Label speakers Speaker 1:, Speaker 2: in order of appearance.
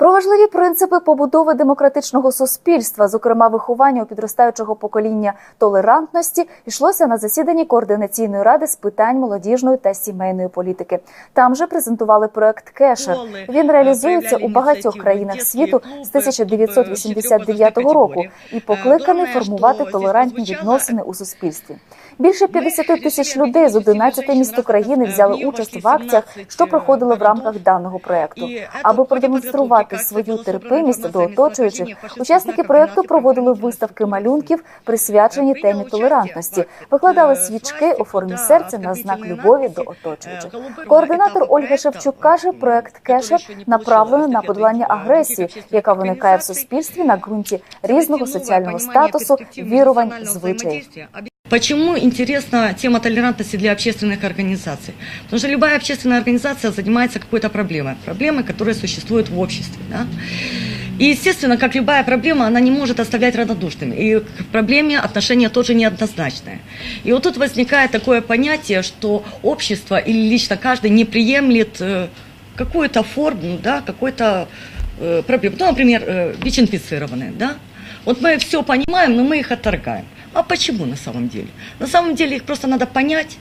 Speaker 1: Про важливі принципи побудови демократичного суспільства, зокрема виховання у підростаючого покоління толерантності, йшлося на засіданні координаційної ради з питань молодіжної та сімейної політики. Там же презентували проект Кешер. Він реалізується у багатьох країнах світу з 1989 року і покликаний формувати толерантні відносини у суспільстві. Більше 50 тисяч людей з 11 міст України взяли участь в акціях, що проходили в рамках даного проекту. Аби продемонструвати свою терпимість до оточуючих, учасники проекту проводили виставки малюнків, присвячені темі толерантності, викладали свічки у формі серця на знак любові до оточуючих. Координатор Ольга Шевчук каже, проект Кешер направлений на подолання агресії, яка виникає в суспільстві на ґрунті різного соціального статусу, вірувань, звичаїв.
Speaker 2: Почему интересна тема толерантности для общественных организаций? Потому что любая общественная организация занимается какой-то проблемой, проблемой, которая существует в обществе. Да? И, естественно, как любая проблема, она не может оставлять равнодушными. И к проблеме отношение тоже неоднозначное. И вот тут возникает такое понятие, что общество или лично каждый не приемлет э, какую-то форму, да, какой-то э, проблемы. Ну, например, э, ВИЧ-инфицированные, да? Вот мы все понимаем, но мы их отторгаем. А почему на самом деле? На самом деле их просто надо понять,